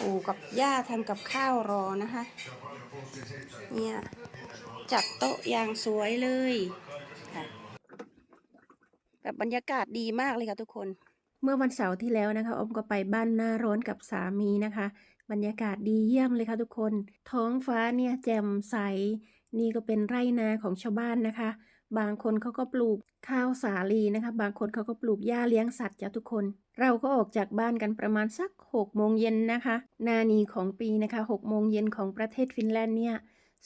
ปู่กับย่าทำกับข้าวรอนะคะ เนี่ย จัดโต๊ะอย่างสวยเลยค่ะแบบบรรยากาศดีมากเลยค่ะทุกคน เมื่อวันเสาร์ที่แล้วนะคะอมก็ไปบ้านหน้าร้อนกับสามีนะคะ บรรยากาศดีเยี่ยมเลยค่ะทุกคน ท้องฟ้าเนี่ยแจ่มใส นี่ก็เป็นไร่นาของชาวบ้านนะคะ บางคนเขาก็ปลูกข้าวสาลีนะคะ บางคนเขาก็ปลูกหญ้าเลี้ยงสัตว์จ้ะทุกคน เราก็ออกจากบ้านกันประมาณสัก6โมงเย็นนะคะ นานีของปีนะคะ6โมงเย็นของประเทศฟินแลนด์เนี่ย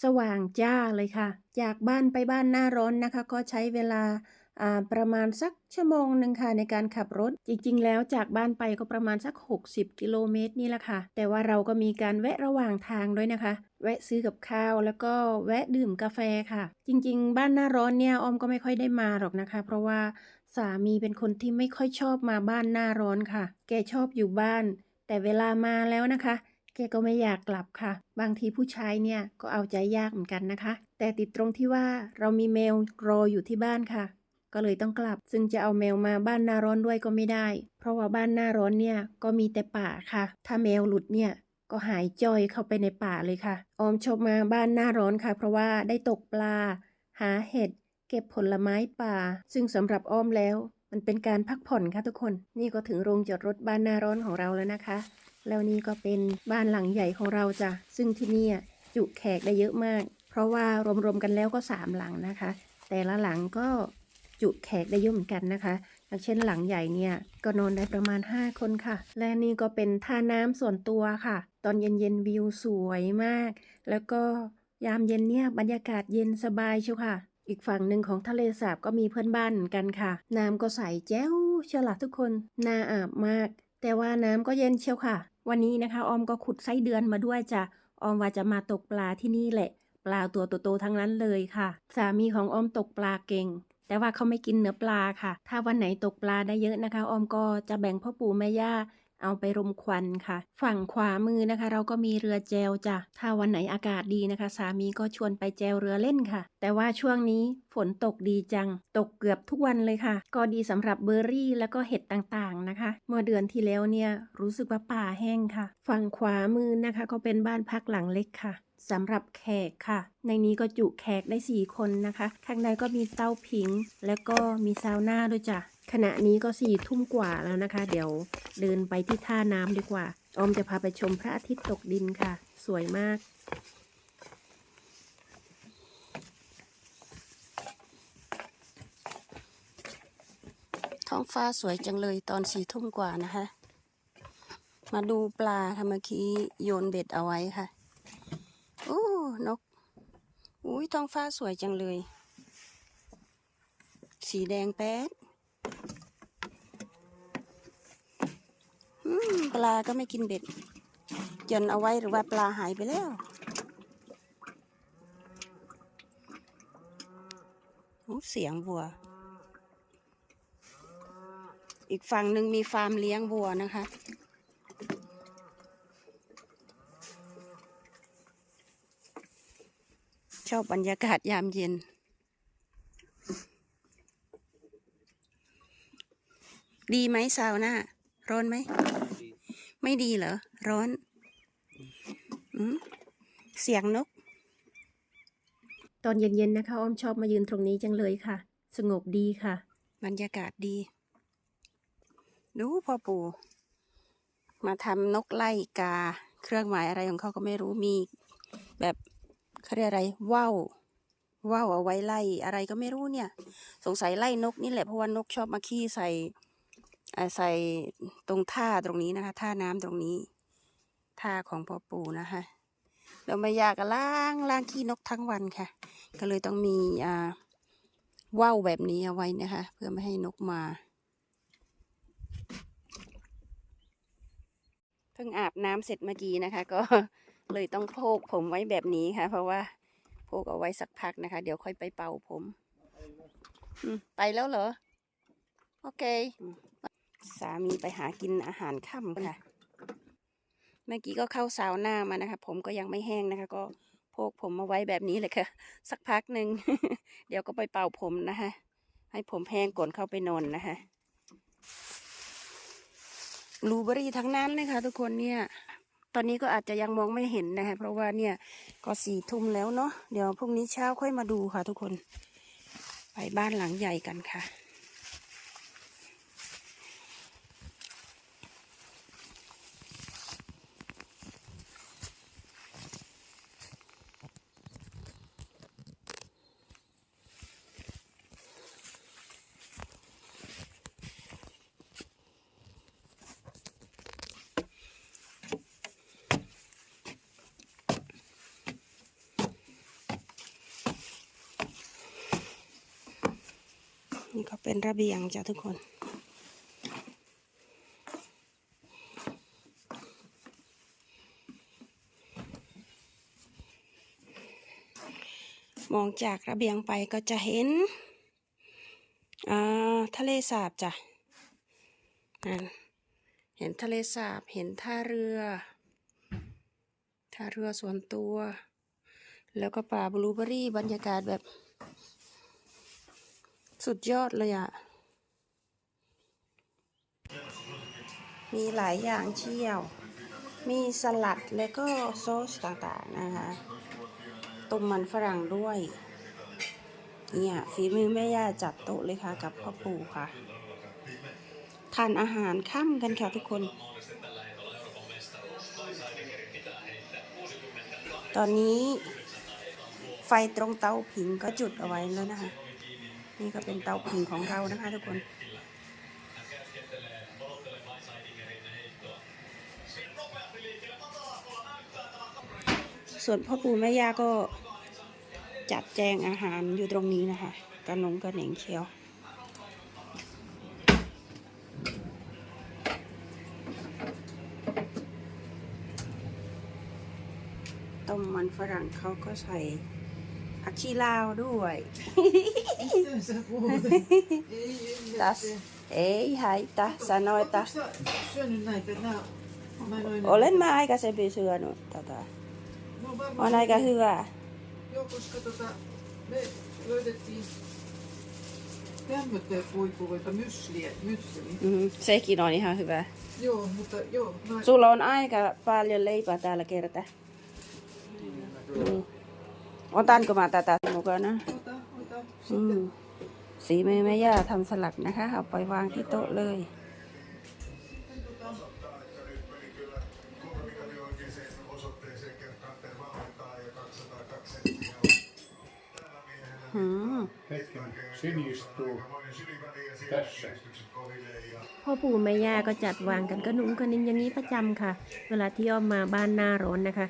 สว่างจ้าเลยค่ะ จากบ้านไปบ้านหน้าร้อนนะคะ ก็ใช้เวลา ประมาณสักชั่วโมงหนึ่งค่ะในการขับรถ จริงๆ แล้วจากบ้านไปก็ประมาณสัก 60 กิโลเมตรนี่แหละค่ะ แต่ว่าเราก็มีการแวะระหว่างทางด้วยนะคะ แวะซื้อกับข้าวแล้วก็แวะดื่มกาแฟค่ะ จริง ๆ บ้านหน้าร้อนเนี่ยออมก็ไม่ค่อยได้มาหรอกนะคะ เพราะว่าสามีเป็นคนที่ไม่ค่อยชอบมาบ้านหน้าร้อนค่ะ แกชอบอยู่บ้าน แต่เวลามาแล้วนะคะแกก็ไม่อยากกลับค่ะ บางทีผู้ชายเนี่ยก็เอาใจยากเหมือนกันนะคะ แต่ติดตรงที่ว่าเรามีแมวรออยู่ที่บ้านค่ะ ก็เลยต้องกลับ ซึ่งจะเอาแมวมาบ้านหน้าร้อนด้วยก็ไม่ได้ เพราะว่าบ้านหน้าร้อนเนี่ยก็มีแต่ป่าค่ะ ถ้าแมวหลุดเนี่ยก็หายจอยเข้าไปในป่าเลยค่ะ ออมชอบมาบ้านหน้าร้อนค่ะ เพราะว่าได้ตกปลา หาเห็ด เก็บผลไม้ป่า ซึ่งสำหรับอ้อมแล้ว มันเป็นการพักผ่อนค่ะทุกคน นี่ก็ถึงโรงจอดรถบ้านหน้าร้อนของเราแล้วนะคะ แล้วนี่ก็เป็นบ้านหลังใหญ่ของเราจ้ะ ซึ่งที่นี่จุแขกได้เยอะมาก เพราะว่ารวมๆกันแล้วก็สามหลังนะคะ แต่ละหลังก็ จุแขกได้เยอะเหมือนกันนะคะอย่างเช่นหลังใหญ่เนี่ย ก็นอนได้ประมาณ 5 คนค่ะ และนี่ก็เป็นท่าน้ำส่วนตัวค่ะ ตอนเย็นๆวิวสวยมาก แล้วก็ยามเย็นเนี่ยบรรยากาศเย็นสบายเชียวค่ะ อีกฝั่งหนึ่งของทะเลสาบก็มีเพื่อนบ้านกันค่ะ น้ำก็ใสแจ้วเชียวล่ะทุกคนน่าอาบมาก แต่ว่าน้ำก็เย็นเชียวค่ะ วันนี้นะคะออมก็ขุดไส้เดือนมาด้วยจ้ะออมว่าจะมาตกปลาที่นี่แหละ ปลาตัวโตๆทั้งนั้นเลยค่ะ สามีของออมตกปลาเก่ง แต่ว่าเขาไม่กินเนื้อปลาค่ะ ถ้าวันไหนตกปลาได้เยอะนะคะ ออมก็จะแบ่งพ่อปู่แม่ย่าเอาไปรมควันค่ะ ฝั่งขวามือนะคะ เราก็มีเรือแจวจ้ะ ถ้าวันไหนอากาศดีนะคะ สามีก็ชวนไปแจวเรือเล่นค่ะ แต่ว่าช่วงนี้ฝนตกดีจัง ตกเกือบทุกวันเลยค่ะ ก็ดีสำหรับเบอร์รี่แล้วก็เห็ดต่างๆนะคะ เมื่อเดือนที่แล้วเนี่ยรู้สึกว่าป่าแห้งค่ะ ฝั่งขวามือนะคะ ก็เป็นบ้านพักหลังเล็กค่ะ สำหรับแขกค่ะ ในนี้ก็จุแขกได้ 4 คนนะคะ ข้างในก็มีเต้าผิง แล้วก็มีซาวน่าด้วยจ้ะ ขณะนี้ก็สี่ทุ่มกว่าแล้วนะคะ เดี๋ยวเดินไปที่ท่าน้ำดีกว่า ออมจะพาไปชมพระอาทิตย์ตกดินค่ะ สวยมากท้องฟ้าสวยจังเลยตอนสี่ทุ่มกว่านะคะ มาดูปลาค่ะเมื่อกี้โยนเบ็ดเอาไว้ค่ะ นก อุ้ยท้องฟ้าสวยจังเลย สีแดงแป๊ดปลาก็ไม่กินเบ็ดจนเอาไว้หรือว่าปลาหายไปแล้ว เสียงวัว อีกฝั่งหนึ่งมีฟาร์มเลี้ยงวัวนะคะ ชอบบรรยากาศยามเย็น ดีไหมซาวน่าร้อนไหม ไม่ดีเหรอ ร้อนอมเสียงนก ตอนเย็นๆนะคะ อ้อมชอบมายืนตรงนี้จังเลยค่ะ สงบดีค่ะ บรรยากาศดี ดูพ่อปู่ มาทำนกไล่กา เครื่องหมายอะไรของเขาก็ไม่รู้มีแบบ เขาเรียกอะไรว่าวว่าวเอาไว้ไล่อะไรก็ไม่รู้เนี่ย สงสัยไล่นกนี่แหละเพราะว่านกชอบมาขี้ใส่ใส่ตรงท่าตรงนี้นะคะ ท่าน้ำตรงนี้ท่าของพ่อปู่นะคะเราไม่อยากล้างล้างขี้นกทั้งวันค่ะ ก็เลยต้องมีอ่าว่าวแบบนี้เอาไว้นะคะ เพื่อไม่ให้นกมาเพิ่งอาบน้ำเสร็จเมื่อกี้นะคะ ก็ เลยต้องโพกผมไว้แบบนี้ค่ะ เพราะว่าโพกเอาไว้สักพักนะคะ เดี๋ยวค่อยไปเป่าผมไปแล้วเหรอ โอเค สามีไปหากินอาหารค่ำค่ะ เมื่อกี้ก็เข้าซาวน่ามานะคะ ผมก็ยังไม่แห้งนะคะ ก็โพกผมมาไว้แบบนี้เลยค่ะ สักพักหนึ่ง เดี๋ยวก็ไปเป่าผมนะคะ ให้ผมแห้งก่อนเข้าไปนอนนะคะบลูเบอรี่ทั้งนั้นเลยค่ะทุกคนเนี่ย ตอนนี้ก็อาจจะยังมองไม่เห็นนะคะ เพราะว่าเนี่ยก็สี่ทุ่มแล้วเนาะ เดี๋ยวพรุ่งนี้เช้าค่อยมาดูค่ะทุกคน ไปบ้านหลังใหญ่กันค่ะ นี่ก็เป็นระเบียงจ้ะทุกคน มองจากระเบียงไปก็จะเห็นทะเลสาบจ้ะนั่นเห็นทะเลสาบ เห็นท่าเรือ ท่าเรือส่วนตัว แล้วก็ป่าบลูเบอรี่บรรยากาศแบบ สุดยอดเลยอะมีหลายอย่างเชี่ยว มีสลัดแล้วก็ซอสต่างๆนะคะต้มมันฝรั่งด้วย เนี่ยฝีมือแม่ย่าจัดโต๊ะเลยค่ะ กับพ่อปู่ค่ะ ทานอาหารค่ำกันค่ะทุกคน ตอนนี้ไฟตรงเตาผิงก็จุดเอาไว้แล้วนะคะ นี่ก็เป็นเตาผิงของเรานะคะทุกคนส่วนพ่อปู่แม่ย่าก็จัดแจงอาหารอยู่ตรงนี้นะคะกระนงกระเหน่งเชียว ต้มมันฝรั่งเขาก็ใส่ ผักชีลาวด้วย Miten sä puhut? Ei, ei, Tas ei haita, sanoita. Oletko sä syönyt näitä? Nää, mä noin, Olen mä aikaisemmin syönyt tätä. No varmaan, On aika hyvää. Joo, koska tota, me löydettiin tämmöitä mysliä, mysli. Mm, sekin on ihan hyvä. Joo, mutta joo, mä, Sulla on aika paljon leipää täällä kerta. Mm. Otanko mä tätä mukana? ota, ota. อืมสีมือแม่ย่าทำสลัดนะคะเอาไปวางที่โต๊ะเลยอืม Hetken, Sini istuu tässä. พ่อปู่แม่ย่าก็จัดวางกันกระหนุงกระนิงอย่างนี้ประจำค่ะ เวลาที่อ้อมมาบ้านหน้าร้อนนะคะ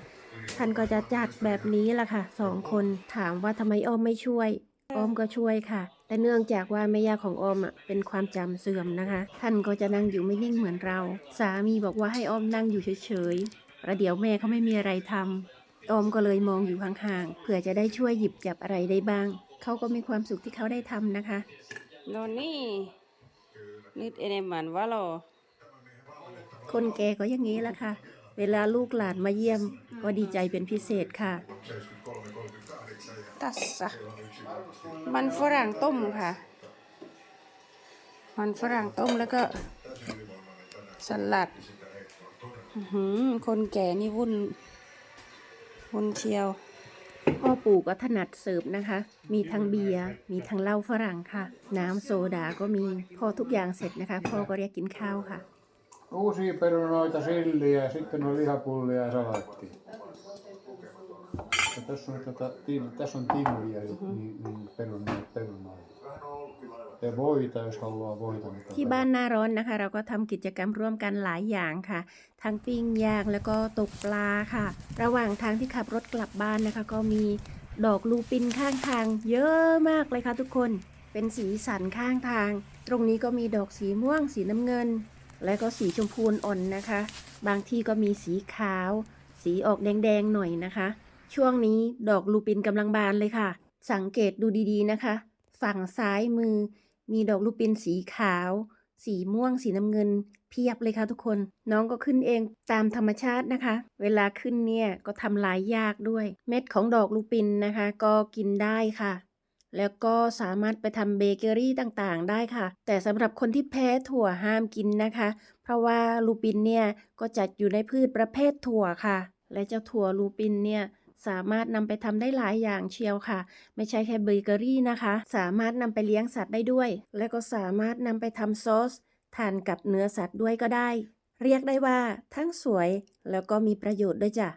ท่านก็จะจัดแบบนี้ล่ะค่ะสองคนถามว่าทำไมอ้อมไม่ช่วย อ้อมก็ช่วยค่ะ แต่เนื่องจากว่าแม่ย่าของอ้อมอะเป็นความจำเสื่อมนะคะ ท่านก็จะนั่งอยู่ไม่นิ่งเหมือนเรา สามีบอกว่าให้อ้อมนั่งอยู่เฉยๆประเดี๋ยวแม่เขาไม่มีอะไรทำอ้อมก็เลยมองอยู่ห่างๆ เผื่อจะได้ช่วยหยิบจับอะไรได้บ้าง เขาก็มีความสุขที่เขาได้ทำนะคะ No niin. Nyt enemmän valoa. คนแก่ก็อย่างนี้แหละค่ะ เวลาลูกหลานมาเยี่ยมก็ดีใจเป็นพิเศษค่ะ Tässä. มันฝรั่งต้มค่ะ มันฝรั่งต้มแล้วก็ สลัดอื้อหือคนแก่นี่วุ่น วุ่นเชียวพ่อปู่ก็ถนัดเสิร์ฟนะคะ มีทั้งเบียร์มีทั้งเหล้าฝรั่งค่ะ น้ำโซดาก็มี พอทุกอย่างเสร็จนะคะ พ่อก็เรียกกินข้าวค่ะ Uusia perunoita, silliä, sitten on lihapullia ja salaatti. Ja tässä on, tota, tin, tässä on timmiä, niin, niin perunoita, perunoita. Ja voita, jos haluaa voita. Niin ที่บ้านหน้าร้อนนะคะ เราก็ทำกิจกรรมร่วมกันหลายอย่างค่ะ ทั้งปิ้งย่างแล้วก็ตกปลาค่ะ ระหว่างทางที่ขับรถกลับบ้านนะคะ ก็มีดอกลูปินข้างทาง เยอะมากเลยค่ะทุกคน เป็นสีสันข้างทาง ตรงนี้ก็มีดอกสีม่วงสีน้ำเงิน และก็สีชมพูอ่อนนะคะ บางที่ก็มีสีขาว สีออกแดงๆหน่อยนะคะ ช่วงนี้ดอกลูปินกำลังบานเลยค่ะ สังเกตดูดีๆนะคะ ฝั่งซ้ายมือ มีดอกลูปินสีขาว สีม่วงสีน้ำเงิน เพียบเลยค่ะทุกคน น้องก็ขึ้นเองตามธรรมชาตินะคะ เวลาขึ้นเนี่ยก็ทำลายยากด้วย เม็ดของดอกลูปินนะคะ ก็กินได้ค่ะ แล้วก็สามารถไปทำเบเกอรี่ต่างๆ ได้ค่ะ แต่สำหรับคนที่แพ้ถั่วห้ามกินนะคะ เพราะว่าลูปินเนี่ยก็จัดอยู่ในพืชประเภทถั่วค่ะ และเจ้าถั่วลูปินเนี่ยสามารถนำไปทำได้หลายอย่างเชียวค่ะ ไม่ใช่แค่เบเกอรี่นะคะ สามารถนำไปเลี้ยงสัตว์ได้ด้วย และก็สามารถนำไปทำซอสทานกับเนื้อสัตว์ด้วยก็ได้ เรียกได้ว่าทั้งสวยแล้วก็มีประโยชน์ด้วยจ้ะ